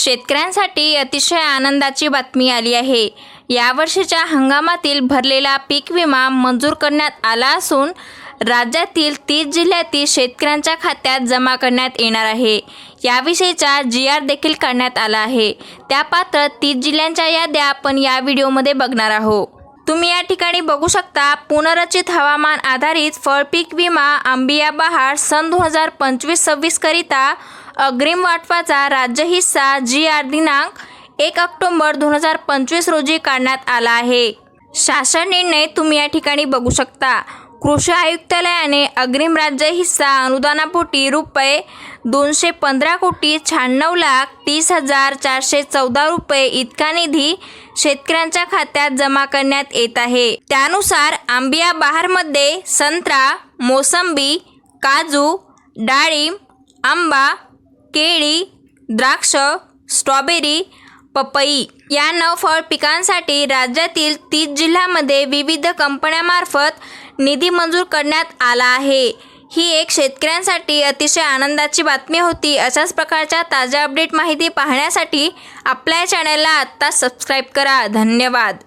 शेतकऱ्यांसाठी अतिशय आनंदाची बातमी आली आहे. यावर्षीच्या हंगामातील भरलेला पीक विमा मंजूर करण्यात आला असून राज्यातील तीस जिल्ह्यातील शेतकऱ्यांच्या खात्यात जमा करण्यात येणार आहे. याविषयीचा जी आर देखील काढण्यात आला आहे. त्या पात्र तीस जिल्ह्यांच्या याद्या आपण या व्हिडिओमध्ये बघणार आहोत. तुम्ही या ठिकाणी बघू शकता पुनर्रचित हवामान आधारित फळपीक विमा आंबिया बहार सन दोन हजार पंचवीस सव्वीसकरिता करिता अग्रिम वाटपाचा राज्य हिस्सा जी आर दिनांक एक ऑक्टोंबर दोन हजार पंचवीस रोजी काढण्यात आला आहे. शासन निर्णय तुम्ही या ठिकाणी बघू शकता. कृषी आयुक्तालयाने अग्रिम राज्य हिस्सा अनुदानापोटी रुपये दोनशे पंधरा कोटी शहाण्णव लाख तीस हजार चारशे चौदा रुपये इतका निधी शेतकऱ्यांच्या खात्यात जमा करण्यात येत आहे. त्यानुसार आंबिया बहारमध्ये संत्रा मोसंबी काजू डाळिंब आंबा केळी द्राक्ष स्ट्रॉबेरी पपई या नऊ फळ पिकांसाठी राज्यातील तीस जिल्ह्यामध्ये विविध कंपन्यांमार्फत निधी मंजूर करण्यात आला आहे. ही एक शेतकऱ्यांसाठी अतिशय आनंदाची बातमी होती. अशाच प्रकारच्या ताज्या अपडेट माहिती पाहण्यासाठी आपल्या चॅनलला आत्ता सबस्क्राईब करा. धन्यवाद.